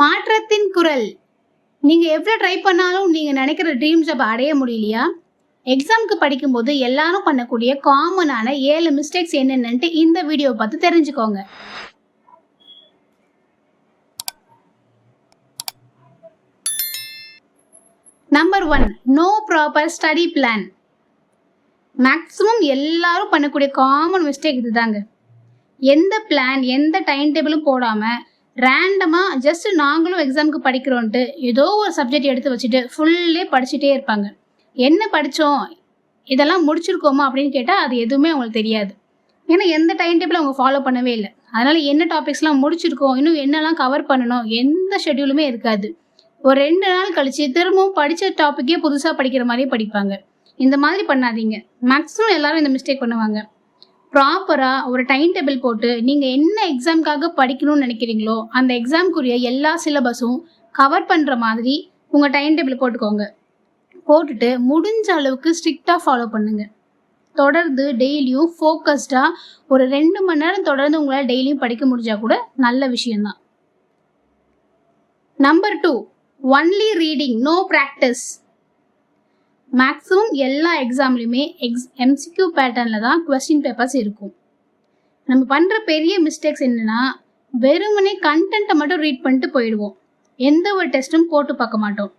மாற்றத்தின் குரல். நீங்கள் எவ்வளோ ட்ரை பண்ணாலும் நீங்கள் நினைக்கிற ட்ரீம்ஸ் அப்போ அடைய முடியலையா? எக்ஸாமுக்கு படிக்கும்போது எல்லாரும் பண்ணக்கூடிய காமனான ஏழு மிஸ்டேக்ஸ் என்னென்னட்டு இந்த வீடியோவை பார்த்து தெரிஞ்சுக்கோங்க. Number one no proper study plan maximum எல்லாரும் பண்ணக்கூடிய காமன் மிஸ்டேக் இதுதாங்க. எந்த பிளான் எந்த டைம் டேபிளும் போடாமல் ரேண்டமாக ஜஸ்ட் நாங்களும் எக்ஸாமுக்கு படிக்கிறோன்ட்டு ஏதோ ஒரு சப்ஜெக்ட் எடுத்து வச்சுட்டு ஃபுல்லே படிச்சுட்டே இருப்பாங்க. என்ன படித்தோம் இதெல்லாம் முடிச்சிருக்கோமா? அப்படின்னு கேட்டால் அது எதுவுமே அவங்களுக்கு தெரியாது. ஏன்னா எந்த டைம் டேபிள் அவங்க ஃபாலோ பண்ணவே இல்லை. அதனால் என்ன டாபிக்ஸ்லாம் முடிச்சிருக்கோம்? இன்னும் என்னெல்லாம் கவர் பண்ணணும்? எந்த ஷெட்யூலுமே இருக்காது. ஒரு ரெண்டு நாள் கழிச்சு திரும்பவும் படித்த டாப்பிக்கே புதுசாக படிக்கிற மாதிரியே படிப்பாங்க. இந்த மாதிரி பண்ணாதீங்க. மேக்ஸிமம் எல்லாரும் இந்த மிஸ்டேக் பண்ணுவாங்க. ப்ராப்பராக ஒரு டைம் டேபிள் போட்டு நீங்கள் என்ன எக்ஸாம்க்காக படிக்கணும்னு நினைக்கிறீங்களோ அந்த எக்ஸாம்க்குரிய எல்லா சிலபஸும் கவர் பண்ணுற மாதிரி உங்கள் டைம் டேபிள் போட்டுக்கோங்க. போட்டுட்டு முடிஞ்ச அளவுக்கு ஸ்ட்ரிக்டாக ஃபாலோ பண்ணுங்கள் தொடர்ந்து டெய்லியும் ஃபோக்கஸ்டாக ஒரு ரெண்டு மணி நேரம் தொடர்ந்து உங்களால் டெய்லியும் படிக்க முடிஞ்சால் கூட நல்ல விஷயந்தான் number two only reading no practice maximum எல்லா எக்ஸாம்லேயுமே எக்ஸ் எம்சிக்யூ பேட்டர்னில் தான் கொஸ்டின் பேப்பர்ஸ் இருக்கும். நம்ம பண்ணுற பெரிய மிஸ்டேக்ஸ் என்னென்னா வெறுமனே கண்டென்ட்டை மட்டும் ரீட் பண்ணிட்டு போயிடுவோம். எந்த ஒரு டெஸ்ட்டும் போட்டு பார்க்க மாட்டோம்.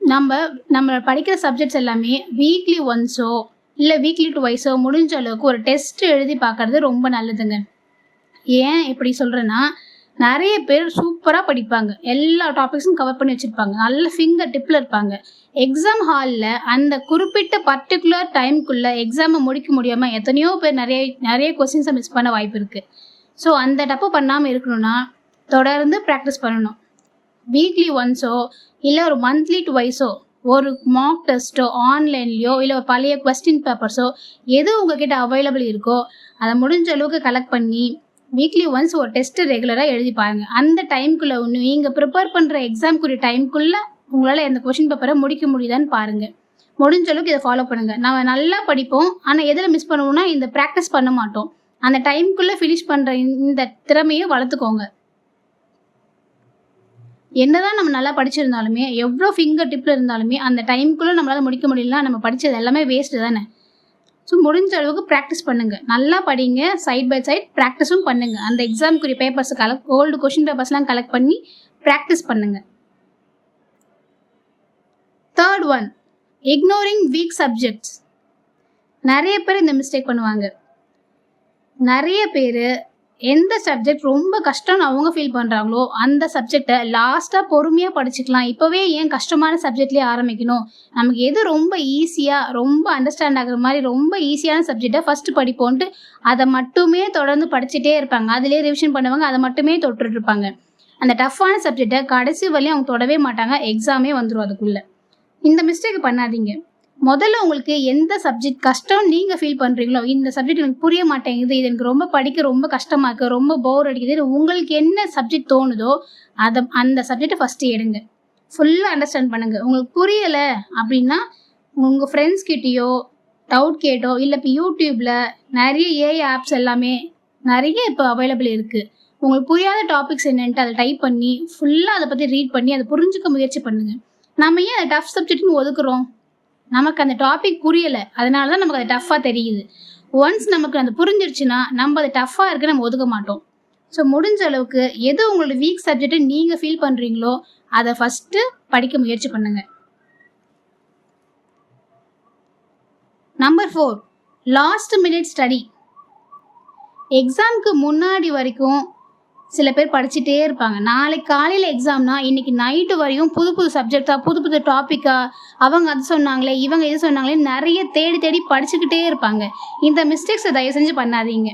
நம்ம நம்ம படிக்கிற சப்ஜெக்ட்ஸ் எல்லாமே வீக்லி ஒன்ஸோ இல்லை வீக்லி டூ வைஸோ முடிஞ்ச அளவுக்கு ஒரு டெஸ்ட் எழுதி பார்க்கறது ரொம்ப நல்லதுங்க. ஏன் இப்படி சொல்கிறேன்னா நிறைய பேர் சூப்பராக படிப்பாங்க. எல்லா டாபிக்ஸும் கவர் பண்ணி வச்சுருப்பாங்க. நல்ல ஃபிங்கர் டிப்பில் இருப்பாங்க. எக்ஸாம் ஹாலில் அந்த குறிப்பிட்ட பர்டிகுலர் டைமுக்குள்ளே எக்ஸாமை முடிக்க முடியாமல் எத்தனையோ பேர் நிறைய நிறைய கொஸ்டின்ஸை மிஸ் பண்ண வாய்ப்பு இருக்குது ஸோ அந்த தப்பு பண்ணாமல் இருக்கணும்னா தொடர்ந்து ப்ராக்டிஸ் பண்ணணும். வீக்லி ஒன்ஸோ இல்லை ஒரு மந்த்லி டுவைஸோ ஒரு மாக் டெஸ்ட்டோ ஆன்லைன்லையோ இல்லை ஒரு பழைய கொஸ்டின் பேப்பர்ஸோ எது உங்ககிட்ட அவைலபிள் இருக்கோ அதை முடிஞ்ச அளவுக்கு கலெக்ட் பண்ணி வீக்லி ஒன்ஸ் ஒரு டெஸ்ட்டு ரெகுலராக எழுதி பாருங்கள் அந்த டைம்குள்ளே ஒன்று நீங்கள் ப்ரிப்பேர் பண்ணுற எக்ஸாம்க்குரிய டைம்குள்ளே உங்களால் எந்த கொஷின் பேப்பரை முடிக்க முடியுதான்னு பாருங்கள் முடிஞ்ச அளவுக்கு இதை ஃபாலோ பண்ணுங்கள் நம்ம நல்லா படிப்போம். ஆனால் எதில் மிஸ் பண்ணுவோம்னா இந்த ப்ராக்டிஸ் பண்ண மாட்டோம். அந்த டைம்குள்ளே ஃபினிஷ் பண்ணுற இந்த திறமையை வளர்த்துக்கோங்க. என்னதான் நம்ம நல்லா படிச்சிருந்தாலுமே எவ்வளோ ஃபிங்கர் டிப்பில் இருந்தாலுமே அந்த டைம்குள்ளே நம்மளால் முடிக்க முடியலன்னா நம்ம படித்தது எல்லாமே வேஸ்ட்டு தானே? ஸோ முடிஞ்ச அளவுக்கு ப்ராக்டிஸ் பண்ணுங்கள் நல்லா படிங்க. சைட் பை சைட் ப்ராக்டிஸும் பண்ணுங்கள் அந்த எக்ஸாமுக்குரிய பேப்பர்ஸ் கலெக்ட் ஓல்டு கொஷின் பேப்பர்ஸ்லாம் கலெக்ட் பண்ணி ப்ராக்டிஸ் பண்ணுங்கள் third one ignoring week subjects நிறைய பேர் இந்த மிஸ்டேக் பண்ணுவாங்க. நிறைய பேர் எந்த சப்ஜெக்ட் ரொம்ப கஷ்டம்னு அவங்க ஃபீல் பண்ணுறாங்களோ அந்த சப்ஜெக்டை லாஸ்ட்டாக பொறுமையாக படிச்சுக்கலாம். இப்போவே ஏன் கஷ்டமான சப்ஜெக்ட்லேயே ஆரம்பிக்கணும்? நமக்கு எது ரொம்ப ஈஸியாக ரொம்ப அண்டர்ஸ்டாண்ட் ஆகுற மாதிரி ரொம்ப ஈஸியான சப்ஜெக்டை ஃபஸ்ட்டு படிப்போன்ட்டு அதை மட்டுமே தொடர்ந்து படிச்சுட்டே இருப்பாங்க. அதிலே ரிவிஷன் பண்ணுவாங்க அதை மட்டுமே தொட்டுட்டு இருப்பாங்க. அந்த டஃப்பான சப்ஜெக்டை கடைசி வரையும் அவங்க தொடவே மாட்டாங்க. எக்ஸாமே வந்துடும் அதுக்குள்ளே. இந்த மிஸ்டேக் பண்ணாதீங்க. முதல்ல உங்களுக்கு எந்த சப்ஜெக்ட் கஷ்டம் நீங்கள் ஃபீல் பண்ணுறீங்களோ இந்த சப்ஜெக்ட் எனக்கு புரிய மாட்டேங்குது இது எனக்கு ரொம்ப படிக்க ரொம்ப கஷ்டமாக இருக்குது ரொம்ப போர் அடிக்குது உங்களுக்கு என்ன சப்ஜெக்ட் தோணுதோ அதை அந்த சப்ஜெக்டை ஃபஸ்ட்டு எடுங்க. ஃபுல்லாக அண்டர்ஸ்டாண்ட் பண்ணுங்கள் உங்களுக்கு புரியலை அப்படின்னா உங்கள் ஃப்ரெண்ட்ஸ் கிட்டேயோ டவுட் கேட்டோ இல்லை இப்போ யூடியூப்பில் நிறைய ஏஐ ஆப்ஸ் எல்லாமே நிறைய இப்போ அவைலபிள் இருக்குது உங்களுக்கு புரியாத டாபிக்ஸ் என்னென்ட்டு அதை டைப் பண்ணி ஃபுல்லாக அதை பற்றி ரீட் பண்ணி அதை புரிஞ்சுக்க முயற்சி பண்ணுங்கள் நம்ம ஏன் அதை டஃப் சப்ஜெக்ட்னு ஒதுக்குறோம்? நமக்கு அந்த டாபிக் புரியலை. அதனால தான் நமக்கு அது டஃப்பாக தெரியுது. ஒன்ஸ் நமக்கு அந்த புரிஞ்சிருச்சுன்னா நம்ம அது டஃப்பாக இருக்க நம்ம ஒதுக்க மாட்டோம். ஸோ முடிஞ்ச அளவுக்கு எது உங்களோட வீக் சப்ஜெக்ட் நீங்கள் ஃபீல் பண்ணுறீங்களோ அதை ஃபஸ்ட்டு படிக்க முயற்சி பண்ணுங்கள் number four last minute study எக்ஸாம்க்கு முன்னாடி வரைக்கும் சில பேர் படிச்சுட்டே இருப்பாங்க. நாளைக்கு காலையில் எக்ஸாம்னா இன்னைக்கு நைட்டு வரையும் புது புது சப்ஜெக்டா புது புது டாப்பிக்கா அவங்க அது சொன்னாங்களே இவங்க இது சொன்னாங்களே நிறைய தேடி தேடி படிச்சுக்கிட்டே இருப்பாங்க. இந்த மிஸ்டேக்ஸை தயவு செஞ்சு பண்ணாதீங்க.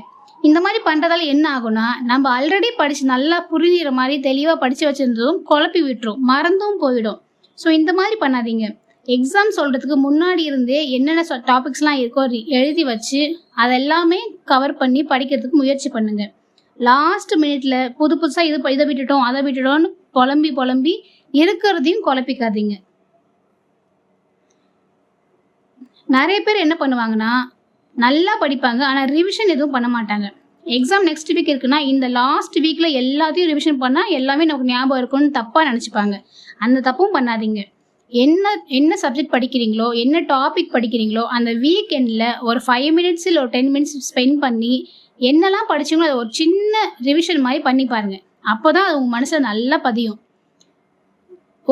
இந்த மாதிரி பண்ணுறதால என்ன ஆகும்னா நம்ம ஆல்ரெடி படித்து நல்லா புரிஞ்சுற மாதிரி தெளிவாக படித்து வச்சுருந்ததும் குழப்பி விட்டுரும் மறந்தும் போயிடும். ஸோ இந்த மாதிரி பண்ணாதீங்க. எக்ஸாம் சொல்கிறதுக்கு முன்னாடி இருந்தே என்னென்ன டாபிக்ஸ்லாம் இருக்கோ எழுதி வச்சு அதெல்லாமே கவர் பண்ணி படிக்கிறதுக்கு முயற்சி பண்ணுங்கள் லாஸ்ட் மினிட்ல புது புதுசாக இது இதை விட்டுட்டோம் அதை விட்டுட்டோம்னு புலம்பி புலம்பி இருக்கிறதையும் குழப்பிக்காதீங்க நிறைய பேர் என்ன பண்ணுவாங்கன்னா நல்லா படிப்பாங்க ஆனால் ரிவிஷன் எதுவும் பண்ண மாட்டாங்க. எக்ஸாம் நெக்ஸ்ட் வீக் இருக்குன்னா இந்த லாஸ்ட் வீக்கில் எல்லாத்தையும் ரிவிஷன் பண்ணால் எல்லாமே நமக்கு ஞாபகம் இருக்கும்னு தப்பாக நினச்சிப்பாங்க. அந்த தப்பும் பண்ணாதீங்க. என்ன என்ன சப்ஜெக்ட் படிக்கிறீங்களோ என்ன டாபிக் படிக்கிறீங்களோ அந்த வீக்கெண்டில் ஒரு ஃபைவ் மினிட்ஸ் இல்லை ஒரு டென் மினிட்ஸ் ஸ்பெண்ட் பண்ணி என்னெல்லாம் படிச்சீங்களோ அதை ஒரு சின்ன ரிவிஷன் மாதிரி பண்ணி பாருங்கள் அப்போ தான் அது உங்கள் மனசில் நல்லா பதியும்.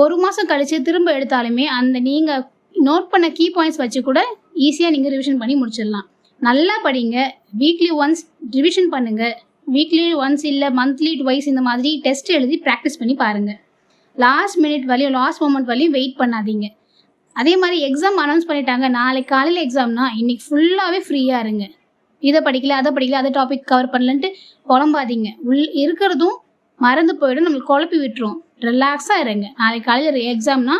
ஒரு மாதம் கழித்து திரும்ப எடுத்தாலுமே அந்த நீங்கள் நோட் பண்ண கீ பாயிண்ட்ஸ் வச்சு கூட ஈஸியாக நீங்கள் ரிவிஷன் பண்ணி முடிச்சிடலாம். நல்லா படிங்க. வீக்லி ஒன்ஸ் ரிவிஷன் பண்ணுங்கள் வீக்லி ஒன்ஸ் இல்லை மந்த்லி ட்வைஸ் இந்த மாதிரி டெஸ்ட் எழுதி ப்ராக்டிஸ் பண்ணி பாருங்கள் லாஸ்ட் மினிட் வரையும் லாஸ்ட் மூமெண்ட் வரையும் வெயிட் பண்ணாதீங்க. அதே மாதிரி எக்ஸாம் அனௌன்ஸ் பண்ணிட்டாங்க. நாளைக்கு காலையில் எக்ஸாம்னா இன்னைக்கு ஃபுல்லாகவே ஃப்ரீயாக இருங்க. இதை படிக்கல அதை படிக்கல அதை டாபிக் கவர் பண்ணலன்ட்டு குழம்பாதீங்க உள் இருக்கிறதும் மறந்து போயிடும் நம்மளுக்கு குழப்பி விட்டுரும். ரிலாக்ஸாக இருங்க. நாளைக்கு காலையில் எக்ஸாம்னா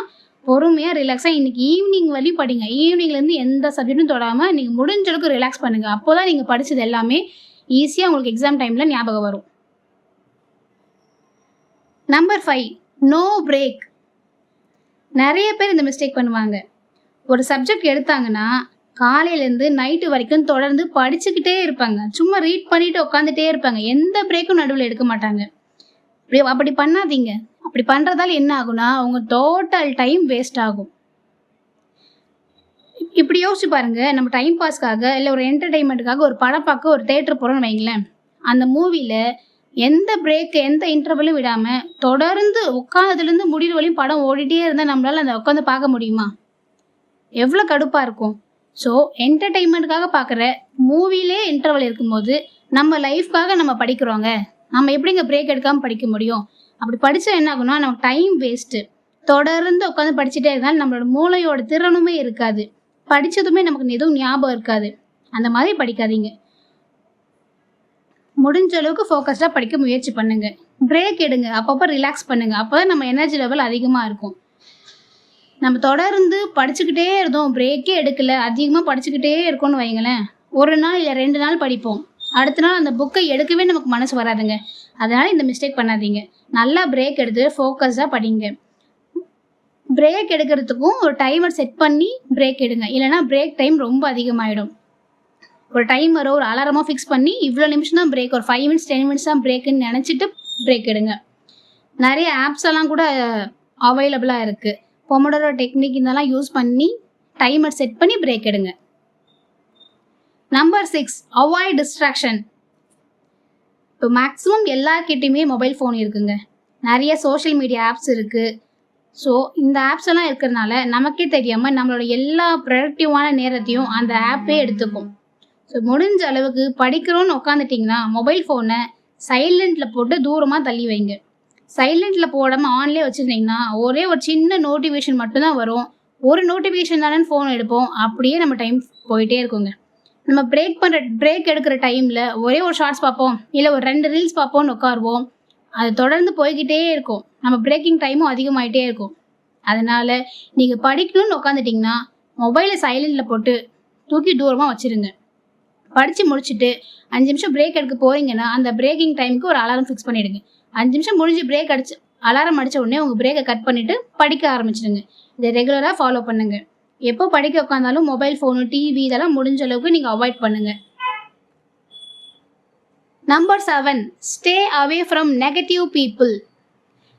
பொறுமையாக ரிலாக்ஸாக இன்றைக்கி ஈவினிங் வரையும் படிங்க. ஈவினிங்லேருந்து எந்த சப்ஜெக்ட்டும் தொடாமல் நீங்கள் முடிஞ்ச அளவுக்கு ரிலாக்ஸ் பண்ணுங்கள் அப்போ தான் நீங்கள் படித்தது எல்லாமே ஈஸியாக உங்களுக்கு எக்ஸாம் டைமில் ஞாபகம் வரும். நம்பர் ஃபைவ் நோ பிரேக் நிறைய பேர் இந்த மிஸ்டேக் பண்ணுவாங்க. ஒரு சப்ஜெக்ட் எடுத்தாங்கன்னா காலையிலேருந்து நைட்டு வரைக்கும் தொடர்ந்து படிச்சுக்கிட்டே இருப்பாங்க. சும்மா ரீட் பண்ணிட்டு உட்காந்துட்டே இருப்பாங்க. எந்த பிரேக்கும் நடுவில் எடுக்க மாட்டாங்க. அப்படி அப்படி பண்ணாதீங்க. அப்படி பண்ணுறதால என்ன ஆகும்னா அவங்க டோட்டல் டைம் வேஸ்ட் ஆகும். இப்படி யோசிச்சு பாருங்க. நம்ம டைம் பாஸ்க்காக இல்லை ஒரு என்டர்டைன்மெண்ட்டுக்காக ஒரு படம் பார்க்க ஒரு தேட்டர் போகிறோம்னு வைங்களேன். அந்த மூவியில் எந்த பிரேக் எந்த இன்டர்வலும் விடாமல் தொடர்ந்து உட்காந்ததுலேருந்து முடிவு வரையும் படம் ஓடிட்டே இருந்தால் நம்மளால அந்த உட்காந்து பார்க்க முடியுமா? எவ்வளோ கடுப்பாக இருக்கும். ஸோ என்டர்டெயின்மெண்ட்டுக்காக பார்க்குற மூவிலே இன்டர்வல் இருக்கும்போது நம்ம லைஃப்காக நம்ம படிக்கிறோங்க. நம்ம எப்படிங்க பிரேக் எடுக்காமல் படிக்க முடியும்? அப்படி படித்தா என்ன ஆகும்னா நமக்கு டைம் வேஸ்ட்டு தொடர்ந்து உட்காந்து படிச்சுட்டே இருந்தாலும் நம்மளோட மூளையோட திறனுமே இருக்காது. படித்ததுமே நமக்கு எதுவும் ஞாபகம் இருக்காது. அந்த மாதிரி படிக்காதீங்க. முடிஞ்ச அளவுக்கு ஃபோக்கஸ்டாக படிக்க முயற்சி பண்ணுங்கள் பிரேக் எடுங்க. அப்பப்போ ரிலாக்ஸ் பண்ணுங்கள் அப்போ தான் நம்ம எனர்ஜி லெவல் அதிகமாக இருக்கும். நம்ம தொடர்ந்து படிச்சுக்கிட்டே இருந்தோம். பிரேக்கே எடுக்கல. அதிகமாக படிச்சுக்கிட்டே இருக்கோம்னு வைங்களேன் ஒரு நாள் இல்லை ரெண்டு நாள் படிப்போம். அடுத்த நாள் அந்த புக்கை எடுக்கவே நமக்கு மனசு வராதுங்க. அதனால் இந்த மிஸ்டேக் பண்ணாதீங்க. நல்லா பிரேக் எடுத்து ஃபோக்கஸாக படிங்க. பிரேக் எடுக்கிறதுக்கும் ஒரு டைமர் செட் பண்ணி பிரேக் எடுங்க. இல்லைனா பிரேக் டைம் ரொம்ப அதிகமாகிடும் ஒரு டைமரோ ஒரு அலாரமோ ஃபிக்ஸ் பண்ணி இவ்வளோ நிமிஷம் தான் பிரேக் ஒரு ஃபைவ் மினிட்ஸ் டென் மினிட்ஸ் தான் பிரேக்குன்னு நினச்சிட்டு பிரேக் எடுங்க. நிறைய ஆப்ஸ் எல்லாம் கூட அவைலபிளாக இருக்குது பொமடோரோ டெக்னிக் இதெல்லாம் யூஸ் பண்ணி டைமர் செட் பண்ணி பிரேக் எடுங்க. நம்பர் சிக்ஸ் அவாய்ட் டிஸ்ட்ராக்ஷன் இப்போ மேக்ஸிமம் எல்லார்கிட்டையுமே மொபைல் ஃபோன் இருக்குங்க. நிறைய சோஷியல் மீடியா ஆப்ஸ் இருக்குது ஸோ இந்த ஆப்ஸ் எல்லாம் இருக்கிறதுனால நமக்கே தெரியாமல் நம்மளோட எல்லா ப்ரொடக்டிவான நேரத்தையும் அந்த ஆப்பே எடுத்துக்கும். ஸோ முடிஞ்ச அளவுக்கு படிக்கிறோன்னு உட்காந்துட்டிங்கன்னா மொபைல் ஃபோனை சைலண்டில் போட்டு தூரமாக தள்ளி வைங்க. சைலண்டில் போடாமல் ஆன்லேயே வச்சுருந்தீங்கன்னா ஒரே ஒரு சின்ன நோட்டிஃபிகேஷன் மட்டும்தான் வரும். ஒரு நோட்டிஃபிகேஷன் தானே ஃபோன் எடுப்போம். அப்படியே நம்ம டைம் போயிட்டே இருக்குங்க. நம்ம பிரேக் பண்ணுற பிரேக் எடுக்கிற டைமில் ஒரே ஒரு ஷார்ட்ஸ் பார்ப்போம். இல்லை ஒரு ரெண்டு ரீல்ஸ் பார்ப்போம்னு உட்காருவோம். அது தொடர்ந்து போய்கிட்டே இருக்கும். நம்ம பிரேக்கிங் டைமும் அதிகமாகிட்டே இருக்கும். அதனால் நீங்கள் படிக்கணும்னு உட்காந்துட்டிங்கன்னா மொபைலை சைலண்டில் போட்டு தூக்கி தூரமாக வச்சுருங்க. படித்து முடிச்சுட்டு அஞ்சு நிமிஷம் பிரேக் எடுக்க போகிறீங்கன்னா அந்த பிரேக்கிங் டைமுக்கு ஒரு அலாரம் ஃபிக்ஸ் பண்ணிவிடுங்க அஞ்சு நிமிஷம் முடிஞ்சு பிரேக் அடிச்சு அலாரம் அடித்த உடனே உங்கள் பிரேக்கை கட் பண்ணிவிட்டு படிக்க ஆரம்பிச்சிடுங்க இதை ரெகுலராக ஃபாலோ பண்ணுங்கள் எப்போ படிக்க உட்காந்தாலும் மொபைல் ஃபோனு டிவி இதெல்லாம் முடிஞ்ச அளவுக்கு நீங்கள் அவாய்ட் பண்ணுங்கள் number seven stay away from negative people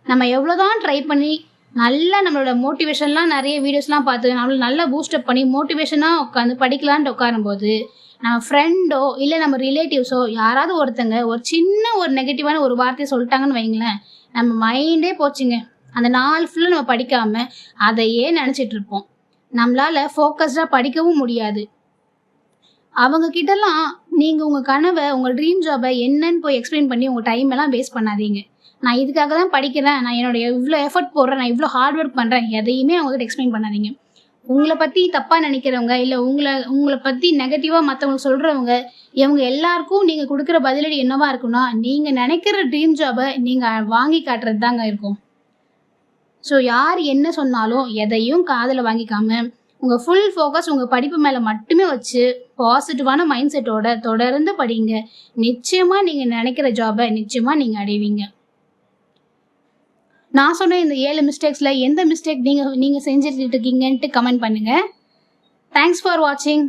நம்ம எவ்வளோதான் ட்ரை பண்ணி நல்லா நம்மளோட மோட்டிவேஷன்லாம் நிறைய வீடியோஸ்லாம் பார்த்து நம்மள நல்லா பூஸ்டப் பண்ணி மோட்டிவேஷனாக உட்காந்து படிக்கலான்ட்டு உட்காரும்போது நம்ம ஃப்ரெண்டோ இல்லை நம்ம ரிலேட்டிவ்ஸோ யாராவது ஒருத்தங்க ஒரு சின்ன ஒரு நெகட்டிவான ஒரு வார்த்தையை சொல்லிட்டாங்கன்னு வைங்களேன் நம்ம மைண்டே போச்சுங்க. அந்த நாள் ஃபுல்லாக நம்ம படிக்காமல் அதையே நினச்சிட்டு இருப்போம். நம்மளால் ஃபோக்கஸ்டாக படிக்கவும் முடியாது. அவங்க கிட்டலாம் நீங்கள் உங்கள் கனவை உங்கள் ட்ரீம் ஜாபை என்னன்னு போய் எக்ஸ்பிளைன் பண்ணி உங்கள் டைம் எல்லாம் வேஸ்ட் பண்ணாதீங்க. நான் இதுக்காக தான் படிக்கிறேன் நான் என்னுடைய இவ்வளோ எஃபர்ட் போடுறேன் நான் இவ்வளோ ஹார்ட் ஒர்க் பண்ணுறேன் எதையுமே அவங்ககிட்ட எக்ஸ்பிளைன் பண்ணாதீங்க. உங்களை பற்றி தப்பாக நினைக்கிறவங்க இல்லை உங்களை உங்களை பற்றி நெகட்டிவாக மற்றவங்க சொல்கிறவங்க இவங்க எல்லாருக்கும் நீங்கள் கொடுக்குற பதிலடி என்னவா இருக்குன்னா நீங்கள் நினைக்கிற ட்ரீம் ஜாபை நீங்கள் வாங்கி காட்டுறது தாங்க இருக்கும். ஸோ யார் என்ன சொன்னாலும் எதையும் காதில் வாங்கிக்காம உங்கள் ஃபுல் ஃபோக்கஸ் உங்கள் படிப்பு மேலே மட்டுமே வச்சு பாசிட்டிவான மைண்ட் செட்டோட தொடர்ந்து படிங்க. நிச்சயமாக நீங்கள் நினைக்கிற ஜாபை நிச்சயமாக நீங்கள் அடைவீங்க. நான் சொன்ன இந்த ஏழு மிஸ்டேக்ஸில் எந்த மிஸ்டேக் நீங்கள் நீங்கள் செஞ்சுட்டு இருக்கீங்கன்ட்டு கமெண்ட் பண்ணுங்கள் தேங்க்ஸ் ஃபார் வாட்சிங்